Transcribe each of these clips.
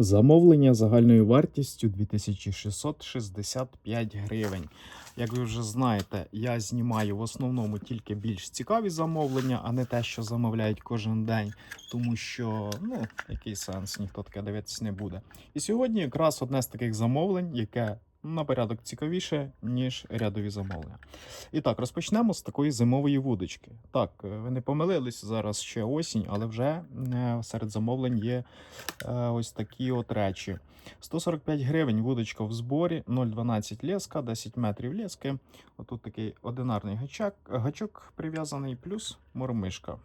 Замовлення загальною вартістю 2665 гривень. Як ви вже знаєте, я знімаю в основному тільки більш цікаві замовлення, а не те, що замовляють кожен день, тому що ну, який сенс, ніхто таке дивитися не буде. І сьогодні якраз одне з таких замовлень, яке на порядок цікавіше, ніж рядові замовлення. І так, розпочнемо з такої зимової вудочки. Так, е, ви не помилились, зараз ще осінь, але вже е, серед замовлень є е, ось такі от речі. 145 гривень вудочка в зборі, 0,12 леска, 10 метрів лески. Отут такий одинарний гачок, гачок прив'язаний, плюс мормишка.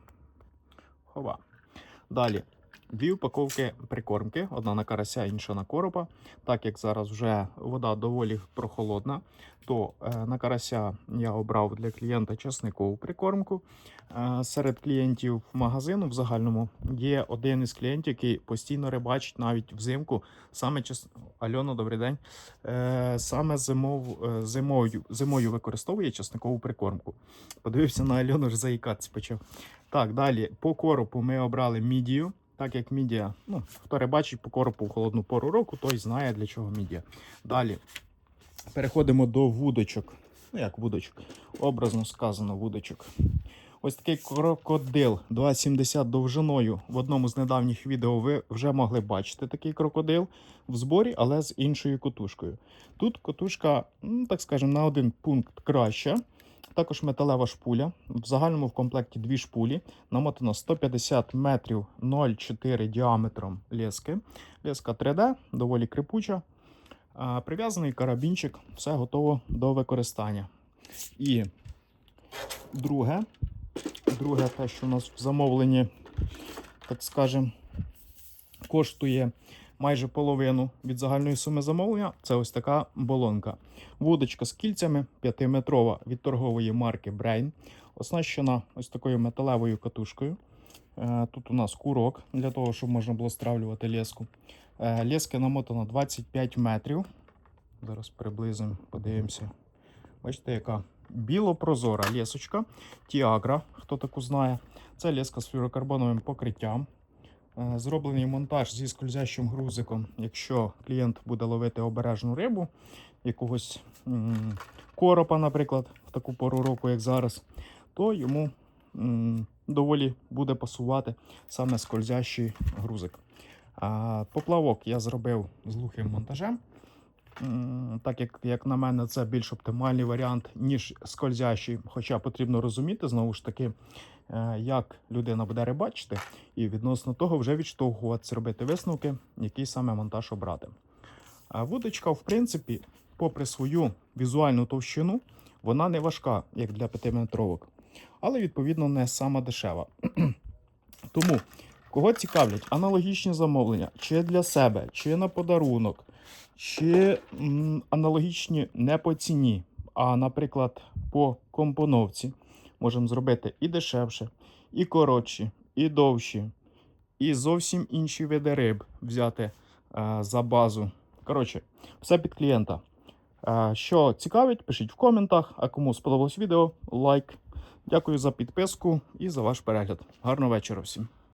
Хова. Далі. Дві упаковки прикормки, одна на карася, інша на коропа. Так як зараз вже вода доволі прохолодна, то е, на карася я обрав для клієнта часникову прикормку. Е, серед клієнтів магазину в загальному є один із клієнтів, який постійно рибачить навіть взимку. Саме час... Альона, добрий день. Е, саме зимов... зимою... зимою використовує часникову прикормку. Подивився на Альону, вже заїкатися почав. Так, далі по коропу ми обрали мідію. Так як мідія, ну, хто рибачить по коропу в холодну пору року, той знає для чого мідія. Далі переходимо до вудочок. Ну, як вудочок, образно сказано, вудочок. Ось такий крокодил 2,70 довжиною. В одному з недавніх відео ви вже могли бачити такий крокодил в зборі, але з іншою котушкою. Тут котушка, ну, так скажемо, на один пункт краща. Також металева шпуля. В загальному в комплекті дві шпулі. Намотано 150 метрів 0,4 діаметром лески. Леска 3D, доволі крипуча. Прив'язаний карабінчик, все готово до використання. І друге, друге, те, що у нас в замовленні, так скажемо, коштує майже половину від загальної суми замовлення. Це ось така болонка. Вудочка з кільцями 5-метрова від торгової марки Brain, оснащена ось такою металевою катушкою. Е, Тут у нас курок для того, щоб можна було стравлювати леску. Е, Леска намотана 25 метрів. Зараз приблизимо, подивимося. Бачите, яка білопрозора лесочка. Тіагра, хто таку знає. Це леска з флюрокарбоновим покриттям. Е, Зроблений монтаж зі скользящим грузиком. Якщо клієнт буде ловити обережну рибу, якогось коропа, наприклад, в таку пору року, як зараз, то йому доволі буде пасувати саме скользящий грузик. Поплавок я зробив з глухим монтажем. Так як, як на мене, це більш оптимальний варіант, ніж скользящий. Хоча потрібно розуміти, знову ж таки, е, як людина буде рибачити, і відносно того вже відштовхуватися, робити висновки, який саме монтаж обрати. Вудочка, в принципі, попри свою візуальну товщину, вона не важка, як для 5-метровок, але відповідно не сама дешева. Тому, кого цікавлять аналогічні замовлення, чи для себе, чи на подарунок, чи аналогічні не по ціні, а, наприклад, по компоновці, можемо зробити і дешевше, і коротші, і довші, і зовсім інші види риб взяти е, за базу. Коротше, все під клієнта. Е, Що цікавить, пишіть в коментах. А кому сподобалось відео, лайк. Дякую за підписку і за ваш перегляд. Гарного вечора всім.